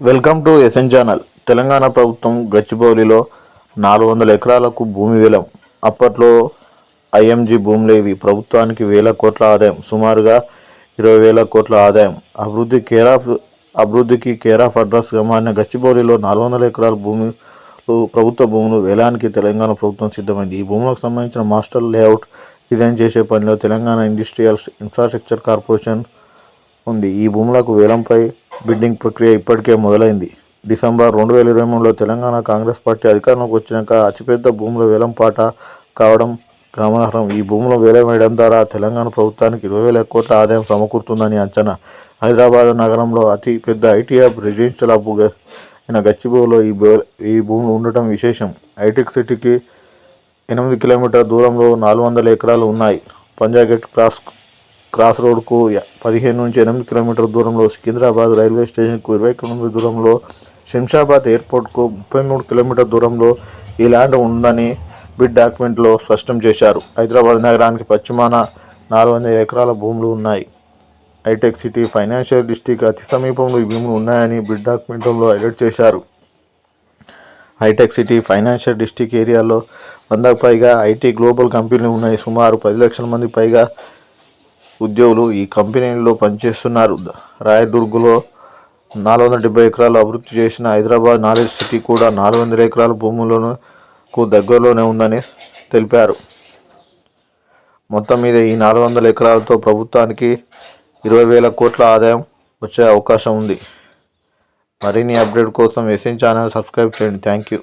Welcome to SN channel. Telangana ప్రభుత్వం గచ్చిబౌలిలో నాలుగు వందల ఎకరాలకు భూమి వేలం. అప్పట్లో ఐఎంజీ భూములేవి. ప్రభుత్వానికి వేల కోట్ల ఆదాయం. సుమారుగా ఇరవై వేల కోట్ల ఆదాయం. అభివృద్ధి కేర్ ఆఫ్ అభివృద్ధికి కేర్ ఆఫ్ అడ్రస్గా మారిన గచ్చిబౌలిలో నాలుగు వందల ఎకరాల భూమి ప్రభుత్వ భూములు వేలానికి తెలంగాణ ప్రభుత్వం సిద్ధమైంది. ఈ భూములకు సంబంధించిన మాస్టర్ లేఅవుట్ డిజైన్ చేసే పనిలో తెలంగాణ ఇండస్ట్రియల్ ఇన్ఫ్రాస్ట్రక్చర్ కార్పొరేషన్ ఉంది. ఈ భూములకు వేలంపై బిడ్డింగ్ ప్రక్రియ ఇప్పటికే మొదలైంది. డిసెంబర్ రెండు వేల ఇరవై మూడులో తెలంగాణ కాంగ్రెస్ పార్టీ అధికారంలోకి వచ్చినాక అతిపెద్ద భూముల వేలం పాట కావడం గమనార్హం. ఈ భూముల వేలం వేయడం ద్వారా తెలంగాణ ప్రభుత్వానికి ఇరవై వేల కోట్ల ఆదాయం సమకూరుతుందని అంచనా. హైదరాబాద్ నగరంలో అతి పెద్ద ఐటీ హబ్ రెసిడెన్షియల్ హబ్ అయిన గచ్చిబౌలిలో ఈ ఈ భూములు ఉండటం విశేషం. హైటెక్ సిటీకి ఎనిమిది కిలోమీటర్ దూరంలో నాలుగు వందల ఎకరాలు ఉన్నాయి. పంజాగెట్ క్రాస్ క్రాస్ రోడ్కు పదిహేను నుంచి ఎనిమిది కిలోమీటర్ల దూరంలో సికింద్రాబాద్ రైల్వే స్టేషన్కు ఇరవై కిలోమీటర్ల దూరంలో శంషాబాద్ ఎయిర్పోర్ట్కు ముప్పై మూడు కిలోమీటర్ దూరంలో ఈ ల్యాండ్ ఉందని బిడ్ డాక్యుమెంట్లో స్పష్టం చేశారు. హైదరాబాద్ నగరానికి పశ్చిమాన నాలుగు వందల ఎకరాల భూములు ఉన్నాయి. హైటెక్ సిటీ ఫైనాన్షియల్ డిస్టిక్ అతి సమీపంలో ఈ భూములు ఉన్నాయని బిడ్ డాక్యుమెంట్లో హైలైట్ చేశారు. హైటెక్ సిటీ ఫైనాన్షియల్ డిస్టిక్ ఏరియాలో వందకు పైగా ఐటీ గ్లోబల్ కంపెనీలు ఉన్నాయి. సుమారు పది లక్షల మంది పైగా ఉద్యోగులు ఈ కంపెనీల్లో పనిచేస్తున్నారు. రాయదుర్గులో నాలుగు వందల డెబ్బై ఎకరాలు అభివృద్ధి చేసిన హైదరాబాద్ నాలెడ్జ్ సిటీ కూడా నాలుగు వందల ఎకరాల భూములకు దగ్గరలోనే ఉందని తెలిపారు. మొత్తం మీద ఈ నాలుగు వందల ఎకరాలతో ప్రభుత్వానికి ఇరవై వేల కోట్ల ఆదాయం వచ్చే అవకాశం ఉంది. మరిన్ని అప్డేట్ కోసం ఎస్ఎన్ ఛానల్ సబ్స్క్రైబ్ చేయండి. Thank you